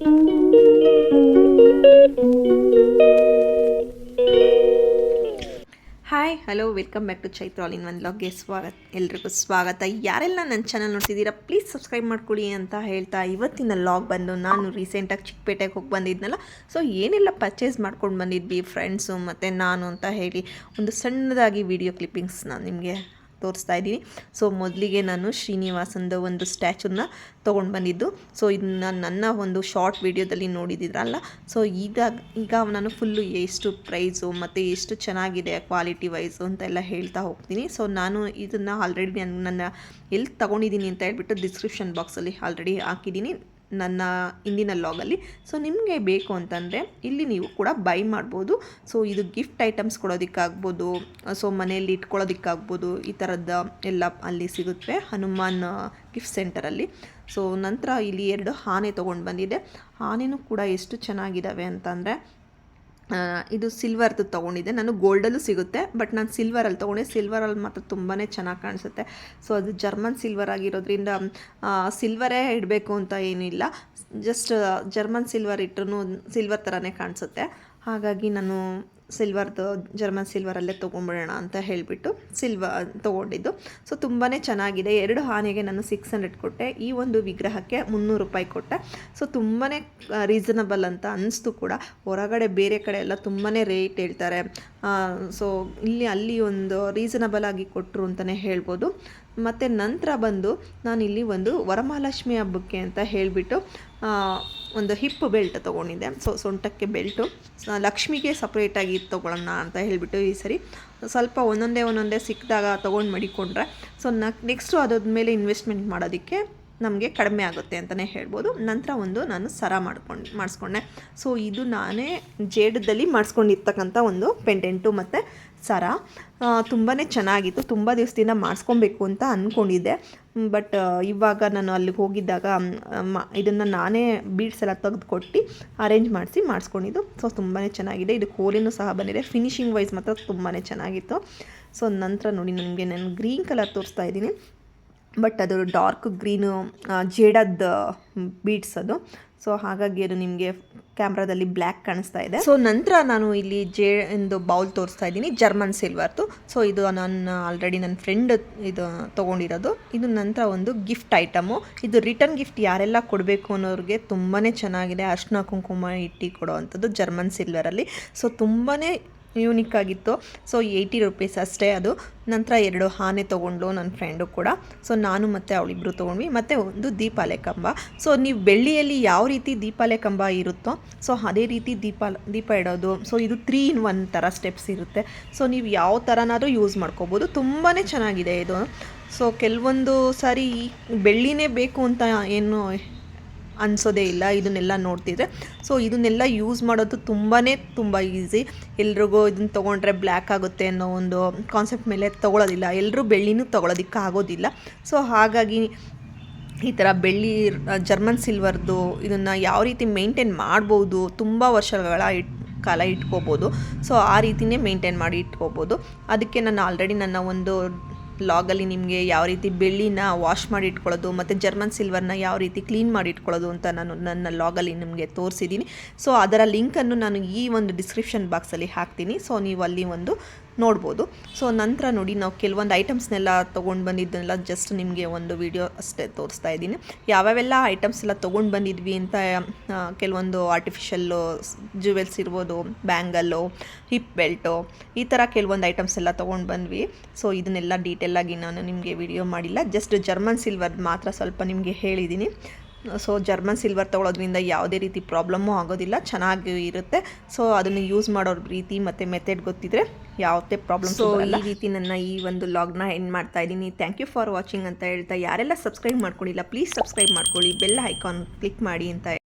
Hi hello welcome back to Chaitra all in one ಲಾಗ್ಗೆ ಸ್ವಾಗತ, ಎಲ್ರಿಗೂ ಸ್ವಾಗತ. ಯಾರೆಲ್ಲ ನನ್ನ ಚಾನಲ್ ನೋಡ್ತಿದ್ದೀರಾ ಪ್ಲೀಸ್ ಸಬ್ಸ್ಕ್ರೈಬ್ ಮಾಡ್ಕೊಳ್ಳಿ ಅಂತ ಹೇಳ್ತಾ ಇವತ್ತಿನ ಲಾಗ್ ಬಂದು ನಾನು ರೀಸೆಂಟಾಗಿ ಚಿಕ್ಕಪೇಟೆಗೆ ಹೋಗಿ ಬಂದಿದ್ನಲ್ಲ ಸೊ ಏನೆಲ್ಲ ಪರ್ಚೇಸ್ ಮಾಡ್ಕೊಂಡು ಬಂದಿದ್ವಿ ಫ್ರೆಂಡ್ಸು ಮತ್ತು ನಾನು ಅಂತ ಹೇಳಿ ಒಂದು ಸಣ್ಣದಾಗಿ ವಿಡಿಯೋ ಕ್ಲಿಪ್ಪಿಂಗ್ಸ್ ನಾನು ನಿಮಗೆ ತೋರಿಸ್ತಾ ಇದ್ದೀನಿ. ಸೊ ಮೊದಲಿಗೆ ನಾನು ಶ್ರೀನಿವಾಸಂದು ಒಂದು ಸ್ಟ್ಯಾಚುನ ತೊಗೊಂಡು ಬಂದಿದ್ದು. ಸೊ ಇದನ್ನ ನನ್ನ ಒಂದು ಶಾರ್ಟ್ ವಿಡಿಯೋದಲ್ಲಿ ನೋಡಿದಿದ್ರಲ್ಲ? ಸೊ ಈಗ ಈಗ ನಾನು ಫುಲ್ಲು ಎಷ್ಟು ಪ್ರೈಸು ಮತ್ತು ಎಷ್ಟು ಚೆನ್ನಾಗಿದೆ ಕ್ವಾಲಿಟಿ ವೈಸು ಅಂತೆಲ್ಲ ಹೇಳ್ತಾ ಹೋಗ್ತೀನಿ. ಸೊ ನಾನು ಇದನ್ನು ಆಲ್ರೆಡಿ ನನ್ನ ನನ್ನ ಎಲ್ಲಿ ತೊಗೊಂಡಿದ್ದೀನಿ ಅಂತ ಹೇಳ್ಬಿಟ್ಟು ಡಿಸ್ಕ್ರಿಪ್ಷನ್ ಬಾಕ್ಸಲ್ಲಿ ಆಲ್ರೆಡಿ ಹಾಕಿದ್ದೀನಿ. ನನ್ನ ಇಂದಿನ ಲಾಗಲ್ಲಿ ಸೊ ನಿಮಗೆ ಬೇಕು ಅಂತಂದರೆ ಇಲ್ಲಿ ನೀವು ಕೂಡ ಬೈ ಮಾಡ್ಬೋದು. ಸೊ ಇದು ಗಿಫ್ಟ್ ಐಟಮ್ಸ್ ಕೊಡೋದಕ್ಕಾಗ್ಬೋದು. ಸೊ ಮನೆಯಲ್ಲಿ ಇಟ್ಕೊಳ್ಳೋದಕ್ಕಾಗ್ಬೋದು. ಈ ಥರದ ಎಲ್ಲ ಅಲ್ಲಿ ಸಿಗುತ್ತೆ ಹನುಮಾನ್ ಗಿಫ್ಟ್ ಸೆಂಟರಲ್ಲಿ ಸೊ ನಂತರ ಇಲ್ಲಿ ಎರಡು ಆನೆ ತೊಗೊಂಡು ಬಂದಿದೆ. ಆನೆನೂ ಕೂಡ ಎಷ್ಟು ಚೆನ್ನಾಗಿದ್ದಾವೆ ಅಂತಂದರೆ ಇದು ಸಿಲ್ವರ್ದು ತೊಗೊಂಡಿದ್ದೆ. ನಾನು ಗೋಲ್ಡಲ್ಲೂ ಸಿಗುತ್ತೆ ಬಟ್ ನಾನು ಸಿಲ್ವರಲ್ಲಿ ತೊಗೊಂಡೆ. ಸಿಲ್ವರಲ್ಲಿ ಮಾತ್ರ ತುಂಬಾ ಚೆನ್ನಾಗಿ ಕಾಣಿಸುತ್ತೆ. ಸೊ ಅದು ಜರ್ಮನ್ ಸಿಲ್ವರ್ ಆಗಿರೋದ್ರಿಂದ ಸಿಲ್ವರೇ ಇಡಬೇಕು ಅಂತ ಏನಿಲ್ಲ. ಜಸ್ಟ್ ಜರ್ಮನ್ ಸಿಲ್ವರ್ ಇಟ್ಟರು ಸಿಲ್ವರ್ ಥರನೇ ಕಾಣಿಸುತ್ತೆ. ಹಾಗಾಗಿ ನಾನು ಸಿಲ್ವರ್ದು ಜರ್ಮನ್ ಸಿಲ್ವರಲ್ಲೇ ತೊಗೊಂಬಿಡೋಣ ಅಂತ ಹೇಳಿಬಿಟ್ಟು ಸಿಲ್ವರ್ ತೊಗೊಂಡಿದ್ದು. ಸೊ ತುಂಬಾ ಚೆನ್ನಾಗಿದೆ. ಎರಡು ಆನೆಗೆ ನಾನು ಸಿಕ್ಸ್ ಹಂಡ್ರೆಡ್ ಕೊಟ್ಟೆ. ಈ ಒಂದು ವಿಗ್ರಹಕ್ಕೆ ಮುನ್ನೂರು ರೂಪಾಯಿ ಕೊಟ್ಟೆ. ಸೊ ತುಂಬಾ ರೀಸನಬಲ್ ಅಂತ ಅನ್ನಿಸ್ತು ಕೂಡ. ಹೊರಗಡೆ ಬೇರೆ ಕಡೆ ಎಲ್ಲ ತುಂಬಾ ರೇಟ್ ಹೇಳ್ತಾರೆ. ಸೊ ಇಲ್ಲಿ, ಅಲ್ಲಿ ಒಂದು ರೀಸನಬಲ್ ಆಗಿ ಕೊಟ್ಟರು ಅಂತಲೇ ಹೇಳ್ಬೋದು. ಮತ್ತು ನಂತರ ಬಂದು ನಾನಿಲ್ಲಿ ಒಂದು ವರಮಹಾಲಕ್ಷ್ಮಿ ಹಬ್ಬಕ್ಕೆ ಅಂತ ಹೇಳಿಬಿಟ್ಟು ಒಂದು ಹಿಪ್ ಬೆಲ್ಟ್ ತೊಗೊಂಡಿದ್ದೆ. ಸೊ, ಸೊಂಟಕ್ಕೆ ಬೆಲ್ಟು. ಲಕ್ಷ್ಮಿಗೆ ಸಪ್ರೇಟಾಗಿ ತೊಗೊಳ್ಳೋಣ ಅಂತ ಹೇಳಿಬಿಟ್ಟು ಈ ಸರಿ ಸ್ವಲ್ಪ ಒಂದೊಂದೇ ಒಂದೊಂದೇ ಸಿಕ್ಕಿದಾಗ ತೊಗೊಂಡು ಮಡಿಕೊಂಡ್ರೆ. ಸೊ ನೆಕ್ಸ್ಟು ಮೇಲೆ ಇನ್ವೆಸ್ಟ್ಮೆಂಟ್ ಮಾಡೋದಕ್ಕೆ ನಮಗೆ ಕಡಿಮೆ ಆಗುತ್ತೆ ಅಂತಲೇ ಹೇಳ್ಬೋದು. ನಂತರ ಒಂದು ನಾನು ಸರ ಮಾಡ್ಕೊಂಡು, ಮಾಡಿಸ್ಕೊಂಡೆ. ಸೊ, ಇದು ನಾನೇ ಜೇಡದಲ್ಲಿ ಮಾಡಿಸ್ಕೊಂಡಿರ್ತಕ್ಕಂಥ ಒಂದು ಪೆಂಡೆಂಟು ಮತ್ತು ಸರ. ತುಂಬಾ ಚೆನ್ನಾಗಿತ್ತು. ತುಂಬ ದಿವಸದಿಂದ ಮಾಡಿಸ್ಕೊಬೇಕು ಅಂತ ಅಂದ್ಕೊಂಡಿದ್ದೆ ಬಟ್ ಇವಾಗ ನಾನು ಅಲ್ಲಿಗೆ ಹೋಗಿದ್ದಾಗ ಇದನ್ನು ನಾನೇ ಬೀಡ್ಸ್ ಎಲ್ಲ ತೆಗೆದು ಕೊಟ್ಟು ಅರೇಂಜ್ ಮಾಡಿಸಿ ಮಾಡಿಸ್ಕೊಂಡಿದ್ದು. ಸೊ ತುಂಬಾ ಚೆನ್ನಾಗಿದೆ. ಇದು ಕೋಲಿನೂ ಸಹ ಬಂದಿದೆ. ಫಿನಿಶಿಂಗ್ ವೈಸ್ ಮಾತ್ರ ತುಂಬಾ ಚೆನ್ನಾಗಿತ್ತು. ಸೊ, ನಂತರ ನೋಡಿ, ನನಗೆ ನಾನು ಗ್ರೀನ್ ಕಲರ್ ತೋರಿಸ್ತಾ ಇದ್ದೀನಿ. ಬಟ್ ಅದು ಡಾರ್ಕ್ ಗ್ರೀನು ಜೇಡದ ಬೀಟ್ಸ್ ಅದು. ಸೊ ಹಾಗಾಗಿ ಅದು ನಿಮಗೆ ಕ್ಯಾಮ್ರಾದಲ್ಲಿ ಬ್ಲ್ಯಾಕ್ ಕಾಣಿಸ್ತಾ ಇದೆ. ಸೊ ನಂತರ ನಾನು ಇಲ್ಲಿ ಜೇ ಎಂದು ಬೌಲ್ ತೋರಿಸ್ತಾ ಇದ್ದೀನಿ, ಜರ್ಮನ್ ಸಿಲ್ವರ್ದು ಸೊ ಇದು ನಾನು ಆಲ್ರೆಡಿ ನನ್ನ ಫ್ರೆಂಡ್ ಇದು ತೊಗೊಂಡಿರೋದು. ಇದು ನಂತರ ಒಂದು ಗಿಫ್ಟ್ ಐಟಮು. ಇದು ರಿಟರ್ನ್ ಗಿಫ್ಟ್ ಯಾರೆಲ್ಲ ಕೊಡಬೇಕು ಅನ್ನೋರಿಗೆ ತುಂಬಾ ಚೆನ್ನಾಗಿದೆ. ಅರ್ಶನ ಕುಂಕುಮ ಇಟ್ಟು ಕೊಡೋ ಅಂಥದ್ದು ಜರ್ಮನ್ ಸಿಲ್ವರಲ್ಲಿ. ಸೊ ತುಂಬಾ ಯೂನಿಕ್ ಆಗಿತ್ತು. ಸೊ ಏಯ್ಟಿ ರುಪೀಸ್ ಅಷ್ಟೇ ಅದು. ನಂತರ ಎರಡು ಆನೆ ತೊಗೊಂಡ್ಲು ನನ್ನ ಫ್ರೆಂಡು ಕೂಡ. ಸೊ ನಾನು ಮತ್ತು ಅವಳಿಬ್ಬರು ತೊಗೊಂಡ್ವಿ. ಮತ್ತು ಒಂದು ದೀಪಾಲೆ ಕಂಬ ಸೊ ನೀವು ಬೆಳ್ಳಿಯಲ್ಲಿ ಯಾವ ರೀತಿ ದೀಪಾಲೆ ಕಂಬ ಇರುತ್ತೋ ಸೊ ಅದೇ ರೀತಿ ದೀಪ ದೀಪ ಇಡೋದು. ಸೊ ಇದು ತ್ರೀ ಇನ್ ಒನ್ ಥರ ಸ್ಟೆಪ್ಸ್ ಇರುತ್ತೆ. ಸೊ ನೀವು ಯಾವ ಥರನಾದರೂ ಯೂಸ್ ಮಾಡ್ಕೋಬೋದು. ತುಂಬಾ ಚೆನ್ನಾಗಿದೆ ಇದು. ಸೊ ಕೆಲವೊಂದು ಸಾರಿ ಬೆಳ್ಳಿನೇ ಬೇಕು ಅಂತ ಏನು ಅನಿಸೋದೇ ಇಲ್ಲ, ಇದನ್ನೆಲ್ಲ ನೋಡ್ತಿದ್ರೆ. ಸೊ ಇದನ್ನೆಲ್ಲ ಯೂಸ್ ಮಾಡೋದು ತುಂಬಾ ತುಂಬ ಈಸಿ ಎಲ್ರಿಗೂ ಇದನ್ನ ತೊಗೊಂಡ್ರೆ ಬ್ಲ್ಯಾಕ್ ಆಗುತ್ತೆ ಅನ್ನೋ ಒಂದು ಕಾನ್ಸೆಪ್ಟ್ ಮೇಲೆ ತೊಗೊಳೋದಿಲ್ಲ. ಎಲ್ಲರೂ ಬೆಳ್ಳಿನೂ ತೊಗೊಳೋದಿಕ್ಕೆ ಆಗೋದಿಲ್ಲ. ಸೊ ಹಾಗಾಗಿ ಈ ಥರ ಬೆಳ್ಳಿ ಜರ್ಮನ್ ಸಿಲ್ವರ್ದು ಇದನ್ನು ಯಾವ ರೀತಿ ಮೇಂಟೈನ್ ಮಾಡ್ಬೋದು, ತುಂಬ ವರ್ಷಗಳ ಇಟ್, ಕಾಲ ಇಟ್ಕೋಬೋದು. ಸೊ ಆ ರೀತಿನೇ ಮೇಂಟೈನ್ ಮಾಡಿ ಇಟ್ಕೋಬೋದು. ಅದಕ್ಕೆ ನಾನು ಆಲ್ರೆಡಿ ನನ್ನ ಒಂದು ಲಾಗಲ್ಲಿ ನಿಮಗೆ ಯಾವ ರೀತಿ ಬೆಳ್ಳಿನ ವಾಶ್ ಮಾಡಿ ಇಟ್ಕೊಳ್ಳೋದು ಮತ್ತು ಜರ್ಮನ್ ಸಿಲ್ವರ್ನ ಯಾವ ರೀತಿ ಕ್ಲೀನ್ ಮಾಡಿ ಇಟ್ಕೊಳ್ಳೋದು ಅಂತ ನಾನು ನನ್ನ ಲಾಗಲ್ಲಿ ನಿಮಗೆ ತೋರಿಸಿದ್ದೀನಿ. ಸೊ ಅದರ ಲಿಂಕನ್ನು ನಾನು ಈ ಒಂದು ಡಿಸ್ಕ್ರಿಪ್ಷನ್ ಬಾಕ್ಸಲ್ಲಿ ಹಾಕ್ತೀನಿ. ಸೊ ನೀವು ಅಲ್ಲಿ ಒಂದು ನೋಡ್ಬೋದು. ಸೊ ನಂತರ ನೋಡಿ ನಾವು ಕೆಲವೊಂದು ಐಟಮ್ಸ್ನೆಲ್ಲ ತೊಗೊಂಡು ಬಂದಿದ್ದನ್ನೆಲ್ಲ ಜಸ್ಟ್ ನಿಮಗೆ ಒಂದು ವಿಡಿಯೋ ಅಷ್ಟೇ ತೋರಿಸ್ತಾ ಇದ್ದೀನಿ. ಯಾವ್ಯಾವೆಲ್ಲ ಐಟಮ್ಸ್ ಎಲ್ಲ ತೊಗೊಂಡು ಬಂದಿದ್ವಿ ಅಂತ ಕೆಲವೊಂದು ಆರ್ಟಿಫಿಷಲ್ಲು ಜ್ಯುವೆಲ್ಸ್ ಇರ್ಬೋದು ಬ್ಯಾಂಗಲ್ಲು ಹಿಪ್ ಬೆಲ್ಟು ಈ ಥರ ಕೆಲವೊಂದು ಐಟಮ್ಸ್ ಎಲ್ಲ ತೊಗೊಂಡು ಬಂದ್ವಿ. ಸೊ ಇದನ್ನೆಲ್ಲ ಡೀಟೇಲಾಗಿ ನಾನು ನಿಮಗೆ ವಿಡಿಯೋ ಮಾಡಿಲ್ಲ. ಜಸ್ಟ್ ಜರ್ಮನ್ ಸಿಲ್ವರ್ ಮಾತ್ರ ಸ್ವಲ್ಪ ನಿಮಗೆ ಹೇಳಿದ್ದೀನಿ. ಸೊ ಜರ್ಮನ್ ಸಿಲ್ವರ್ ತೊಗೊಳೋದ್ರಿಂದ ಯಾವುದೇ ರೀತಿ ಪ್ರಾಬ್ಲಮ್ಮು ಆಗೋದಿಲ್ಲ ಚೆನ್ನಾಗಿ ಇರುತ್ತೆ. ಸೊ ಅದನ್ನು ಯೂಸ್ ಮಾಡೋ ರೀತಿ ಮತ್ತು ಮೆಥಡ್ ಗೊತ್ತಿದ್ರೆ ಯಾವುದೇ ಪ್ರಾಬ್ಲಮ್ ಸೊ ಈ ರೀತಿ ನನ್ನ ಈ ಒಂದು ಲಾಗ್ನ ಎಂಡ್ ಮಾಡ್ತಾ ಇದ್ದೀನಿ. ಥ್ಯಾಂಕ್ ಯು ಫಾರ್ ವಾಚಿಂಗ್ ಅಂತ ಹೇಳ್ತಾ ಯಾರೆಲ್ಲ ಸಬ್ಸ್ಕ್ರೈಬ್ ಮಾಡ್ಕೊಂಡಿಲ್ಲ ಪ್ಲೀಸ್ ಸಬ್ಸ್ಕ್ರೈಬ್ ಮಾಡ್ಕೊಳ್ಳಿ. ಬೆಲ್ ಐಕಾನ್ ಕ್ಲಿಕ್ ಮಾಡಿ ಅಂತ